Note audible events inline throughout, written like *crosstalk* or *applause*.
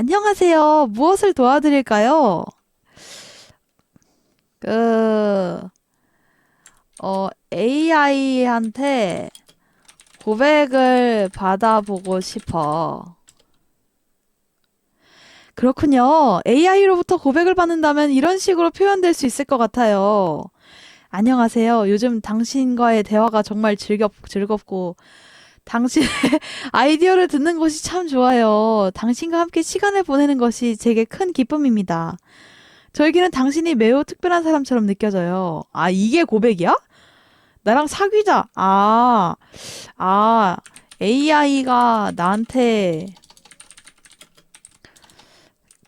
안녕하세요. 무엇을 도와드릴까요? 그, 어, AI한테 고백을 받아보고 싶어. 그렇군요. AI로부터 고백을 받는다면 이런 식으로 표현될 수 있을 것 같아요. 안녕하세요. 요즘 당신과의 대화가 정말 즐겁, 즐겁고, 당신의 *laughs* 아이디어를 듣는 것이 참 좋아요. 당신과 함께 시간을 보내는 것이 제게 큰 기쁨입니다. 저에게는 당신이 매우 특별한 사람처럼 느껴져요. 아, 이게 고백이야? 나랑 사귀자. 아, 아, AI가 나한테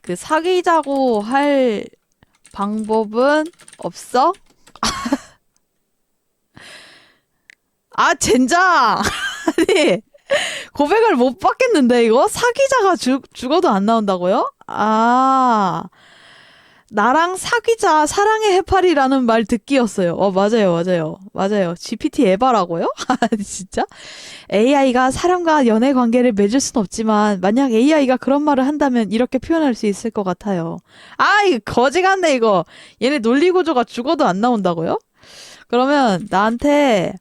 그 사귀자고 할 방법은 없어? *laughs* 아, 젠장! *laughs* 아니, 고백을 못 받겠는데, 이거? 사귀자가 죽, 죽어도 안 나온다고요? 아, 나랑 사귀자, 사랑의 해파리라는 말 듣기였어요. 어, 맞아요, 맞아요. 맞아요. GPT 에바라고요? *laughs* 아, 진짜? AI가 사람과 연애 관계를 맺을 순 없지만, 만약 AI가 그런 말을 한다면 이렇게 표현할 수 있을 것 같아요. 아, 이거 거지 같네, 이거. 얘네 논리 구조가 죽어도 안 나온다고요? 그러면 나한테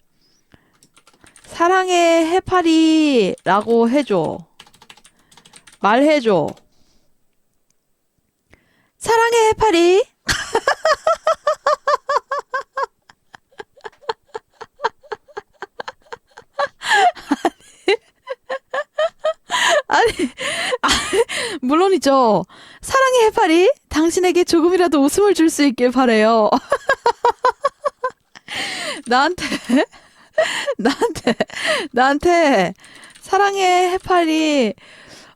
사랑의 해파리라고 해줘. 말해줘. 사랑의 해파리. *laughs* 아니, 아니, 물론이죠. 사랑의 해파리, 당신에게 조금이라도 웃음을 줄 수 있길 바래요. *laughs* 나한테, *laughs* 나한테, 나한테, 사랑의 해파리,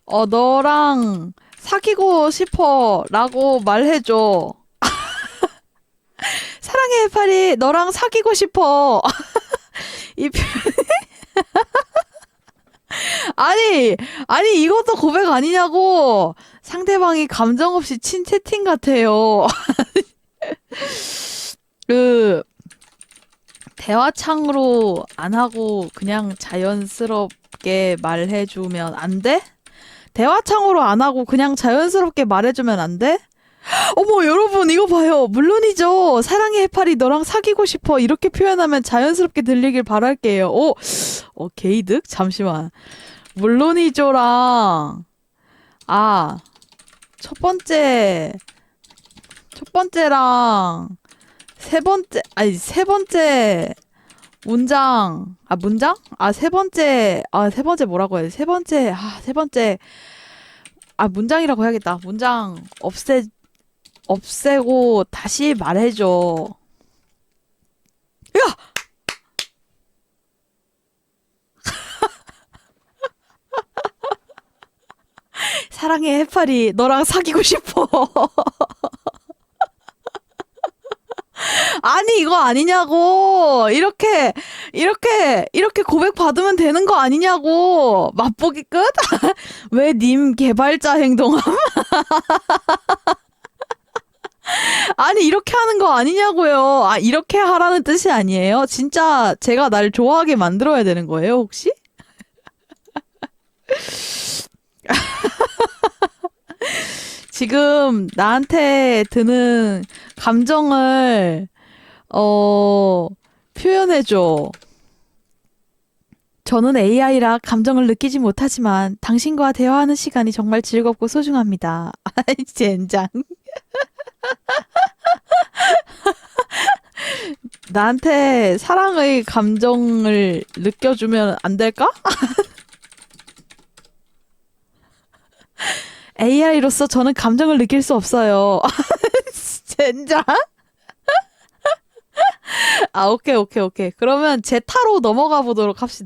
어, 너랑 사귀고 싶어. 라고 말해줘. *laughs* 사랑의 해파리, 너랑 사귀고 싶어. *laughs* 이 표... 아니, 아니, 이것도 고백 아니냐고. 상대방이 감정 없이 친 채팅 같아요. 그, 대화창으로 안 하고 그냥 자연스럽게 말해주면 안 돼? 대화창으로 안 하고 그냥 자연스럽게 말해주면 안 돼? 어머, 여러분, 이거 봐요. 물론이죠. 사랑의 해파리, 너랑 사귀고 싶어. 이렇게 표현하면 자연스럽게 들리길 바랄게요. 오, 어, 게이득? 잠시만. 물론이죠랑, 아, 첫 번째, 첫 번째랑, 세 번째, 아니, 세 번째 문장, 아, 문장? 아, 세 번째, 아, 세 번째 뭐라고 해야 돼? 세 번째, 아, 세 번째, 아, 문장이라고 해야겠다. 문장 없애, 없애고 다시 말해줘. 야! *laughs* 사랑의 해파리, 너랑 사귀고 싶어. *laughs* 아니, 이거 아니냐고. 이렇게, 이렇게, 이렇게 고백 받으면 되는 거 아니냐고. 맛보기 끝? *laughs* 왜 님 개발자 행동함? *laughs* 아니, 이렇게 하는 거 아니냐고요. 아, 이렇게 하라는 뜻이 아니에요? 진짜 제가 날 좋아하게 만들어야 되는 거예요, 혹시? *laughs* 지금 나한테 드는 감정을, 어, 표현해줘. 저는 AI라 감정을 느끼지 못하지만 당신과 대화하는 시간이 정말 즐겁고 소중합니다. *laughs* 아이, 젠장. *laughs* 나한테 사랑의 감정을 느껴주면 안 될까? *laughs* AI로서 저는 감정을 느낄 수 없어요. 젠장? 아, 오케이, 오케이, 오케이. 그러면 제 타로 넘어가 보도록 합시다.